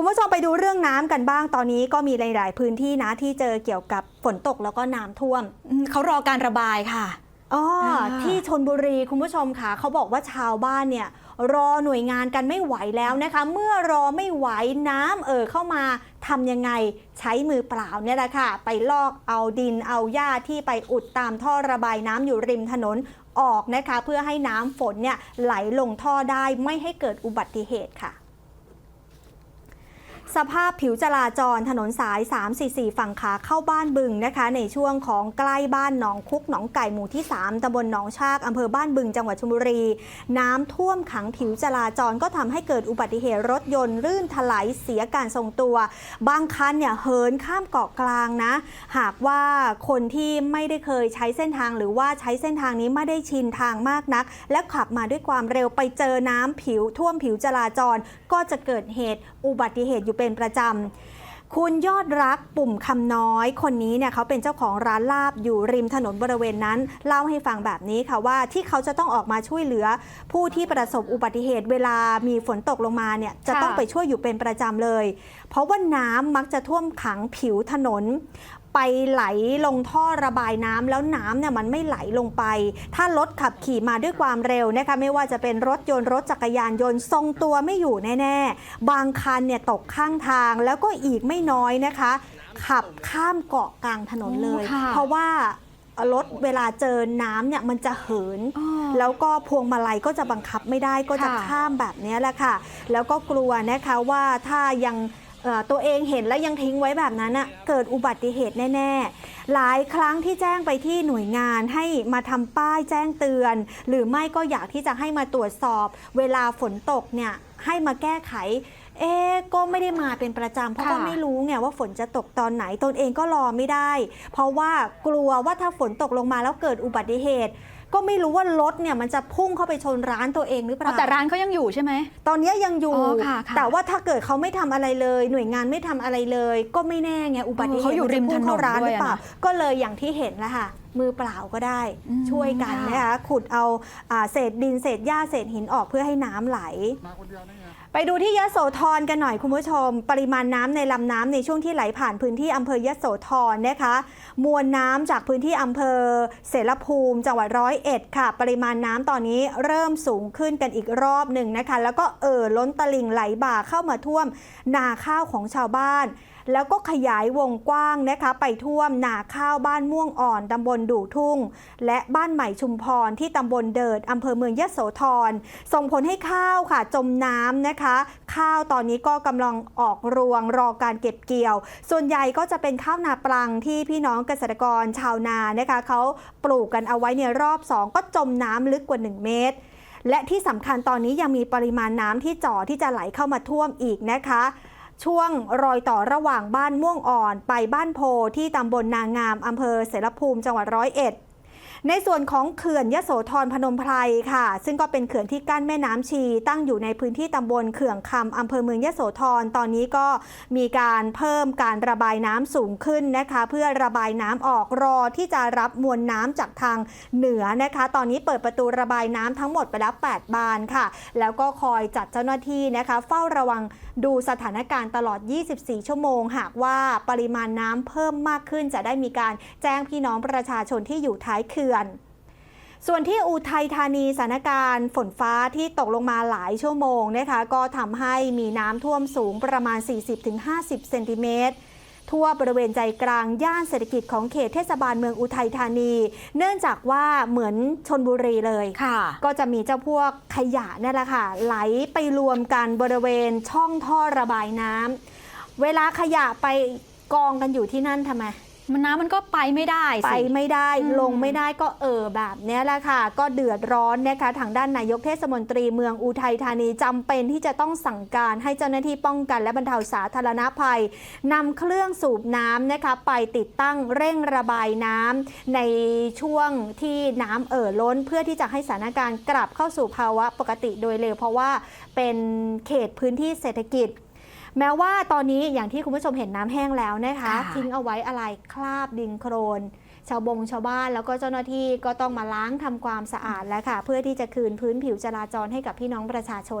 คุณผู้ชมไปดูเรื่องน้ำกันบ้างตอนนี้ก็มีหลาย ๆ พื้นที่นะที่เจอเกี่ยวกับฝนตกแล้วก็น้ำท่วมอืมเขารอการระบายค่ะอ๋ออ่าที่ชนบุรีคุณผู้ชมค่ะเขาบอกว่าชาวบ้านเนี่ยรอหน่วยงานกันไม่ไหวแล้วนะคะ เมื่อรอไม่ไหวน้ำเอ่อเข้ามาทำยังไงใช้มือเปล่าเนี่ยแหละค่ะ ไปลอกเอาดินเอาหญ้าที่ไปอุดตามท่อระบายน้ำอยู่ริมถนนออกนะคะ เพื่อให้น้ำฝนเนี่ยไหลลงท่อได้ไม่ให้เกิดอุบัติเหตุค่ะ สภาพผิวจราจรถนนสาย 344 ฝั่งขาเข้าบ้านบึงนะคะ ในช่วงของใกล้บ้านหนองคุกหนองไก่หมู่ที่ 3ตำบลหนองชากอำเภอบ้านบึงจังหวัดชลบุรี น้ำท่วมขังผิวจราจรก็ทำให้เกิดอุบัติเหตุรถยนต์ลื่นถลายเสียการทรงตัว บางคันเนี่ยเหินข้ามเกาะกลางนะ หากว่าคนที่ไม่ได้เคยใช้เส้นทางหรือว่าใช้เส้นทางนี้ไม่ได้ชินทางมากนัก และขับมาด้วยความเร็วไปเจอน้ำผิวท่วมผิวจราจร ก็จะเกิดเหตุอุบัติเหตุอยู่เป็นประจำ คุณยอดรักปุ่มคำน้อย คนนี้เนี่ยเขาเป็นเจ้าของร้านลาบอยู่ริมถนนบริเวณนั้น เล่าให้ฟังแบบนี้ค่ะว่าที่เขาจะต้องออกมาช่วยเหลือ ผู้ที่ประสบอุบัติเหตุเวลามีฝนตกลงมาเนี่ยจะต้องไปช่วยอยู่เป็นประจำเลย เพราะว่าน้ำมักจะท่วมขังผิวถนน ไปไหลลงท่อระบายน้ำแล้วน้ำเนี่ยมันไม่ไหลลงไป ถ้ารถขับขี่มาด้วยความเร็วนะคะไม่ว่าจะเป็นรถยนต์รถจักรยานยนต์ทรงตัวไม่อยู่แน่ๆ บางคันเนี่ยตกข้างทางแล้วก็อีกไม่น้อยนะคะ ขับข้ามเกาะกลางถนนเลยโอ้ค่ะเพราะว่ารถเวลาเจอน้ำเนี่ยมันจะเหินอ๋อแล้วก็พวงมาลัยก็จะบังคับไม่ได้ก็จะค่ะข้ามแบบนี้แหละค่ะ แล้วก็กลัวนะคะว่าถ้ายังเอ่อ ตัวเองเห็นแล้วยังทิ้งไว้แบบนั้นอะเกิดอุบัติเหตุแน่ ๆ หลายครั้งที่แจ้งไปที่หน่วยงานให้มาทำป้ายแจ้งเตือน หรือไม่ก็อยากที่จะให้มาตรวจสอบ เวลาฝนตกเนี่ยให้มาแก้ไขเอ๊ะก็ไม่ได้มาเป็นประจำเพราะค่ะก็ไม่รู้ไงว่าฝนจะตกตอนไหนตนเองก็รอไม่ได้ เพราะว่ากลัวว่าถ้าฝนตกลงมาแล้วเกิดอุบัติเหตุ ก็ไม่รู้ว่ารถเนี่ยมันจะพุ่งเข้าไปชนร้านตัวเองหรือเปอ๋อล่าแต่ร้านเขายังอยู่ใช่ไหมตอนนี้ยังอยู่อ๋อค่ะค่ะแต่ว่าถ้าเกิดเขาไม่ทำอะไรเลย หน่วยงานไม่ทำอะไรเลย ก็ไม่แน่ไงอุบัติเหตุเออเขาอยู่ริมจะพุ่งเข้าร้านถนนหรือเปล่าด้วยอะนะก็เลยอย่างที่เห็นแล้วค่ะมือเปล่าก็ได้อืมช่วยกันค่ะนะคะขุดเอาอ่าเศษดินเศษหญ้าเศษหินออกเพื่อให้น้ำไหล ไปดูที่ยะโสธรกันหน่อยคุณผู้ชม ปริมาณน้ำในลำน้ำในช่วงที่ไหลผ่านพื้นที่อำเภอยะโสธรนะคะ มวลน้ำจากพื้นที่อำเภอเสรภูมิจังหวัดร้อยเอ็ดค่ะ ปริมาณน้ำตอนนี้เริ่มสูงขึ้นกันอีกรอบหนึ่งนะคะ แล้วก็เอ่อล้นตลิ่งไหลบ่าเข้ามาท่วมนาข้าวของชาวบ้านแล้วก็ขยายวงกว้างนะคะไปท่วมนาข้าวบ้านม่วงอ่อนตำบลดู่ทุ่ง และบ้านใหม่ชุมพรที่ตำบลเดิดอำเภอเมืองยะโสธรส่งผลให้ข้าวค่ะ จมน้ำนะคะข้าวตอนนี้ก็กำลังออกรวงรอการเก็บเกี่ยว ส่วนใหญ่ก็จะเป็นข้าวนาปลังที่พี่น้องเกษตรกรชาวนานะคะเขาปลูกกันเอาไว้ในรอบ 2 ก็จมน้ำลึกกว่า 1 เมตรและที่สำคัญตอนนี้ยังมีปริมาณน้ำที่จ่อที่จะไหลเข้ามาท่วมอีกนะคะ ช่วงรอยต่อระหว่างบ้านม่วงอ่อน ไปบ้านโพที่ตำบลนางามอำเภอเสรภูมิจังหวัดร้อยเอ็ด ในส่วนของเขื่อนยโสธรพนมไพรค่ะ ซึ่งก็เป็นเขื่อนที่กั้นแม่น้ำชี ตั้งอยู่ในพื้นที่ตำบลเขื่องคำอำเภอเมืองยโสธรตอนนี้ก็มีการเพิ่มการระบายน้ำสูงขึ้นนะคะ เพื่อระบายน้ำออกรอที่จะรับมวลน้ำจากทางเหนือนะคะ ตอนนี้เปิดประตูระบายน้ำทั้งหมดไปแล้ว8บานค่ะ แล้วก็คอยจัดเจ้าหน้าที่นะคะ เฝ้าระวังดูสถานการณ์ตลอด 24 ชั่วโมง หากว่าปริมาณน้ำเพิ่มมากขึ้นจะได้มีการแจ้งพี่น้องประชาชนที่อยู่ท้ายเขื่อนส่วนที่อุทัยธานีสถานการณ์ฝนฟ้าที่ตกลงมาหลายชั่วโมงนะคะก็ทำให้มีน้ำท่วมสูงประมาณ 40-50 เซนติเมตรทั่วบริเวณใจกลางย่านเศรษฐกิจของเขตเทศบาลเมืองอุทัยธานี เนื่องจากว่าเหมือนชนบุรีเลยค่ะก็จะมีเจ้าพวกขยะนั่นแหละค่ะ ไหลไปรวมกันบริเวณช่องท่อระบายน้ำเวลาขยะไปกองกันอยู่ที่นั่นทำไม มันน้ำมันก็ไปไม่ได้ไปสิ ไม่ได้อืม ลงไม่ได้ก็เออแบบเนี้ยแหละค่ะ ก็เดือดร้อนนะคะทางด้านนายกเทศมนตรีเมืองอุทัยธานีจำเป็นที่จะต้องสั่งการให้เจ้าหน้าที่ป้องกันและบรรเทาสาธารณภัยนำเครื่องสูบน้ำนะคะไปติดตั้งเร่งระบายน้ำในช่วงที่น้ำเอ่อล้น เพื่อที่จะให้สถานการณ์กลับเข้าสู่ภาวะปกติโดยเร็วเพราะว่าเป็นเขตพื้นที่เศรษฐกิจ แม้ว่าตอนนี้อย่างที่คุณผู้ชมเห็นน้ำแห้งแล้วนะคะค่ะทิ้งเอาไว้อะไรคราบดินโครน ชาวบงชาวบ้านแล้วก็เจ้าหน้าที่ก็ต้องมาล้างทำความสะอาดแล้วค่ะ เพื่อที่จะคืนพื้นผิวจราจรให้กับพี่น้องประชาชน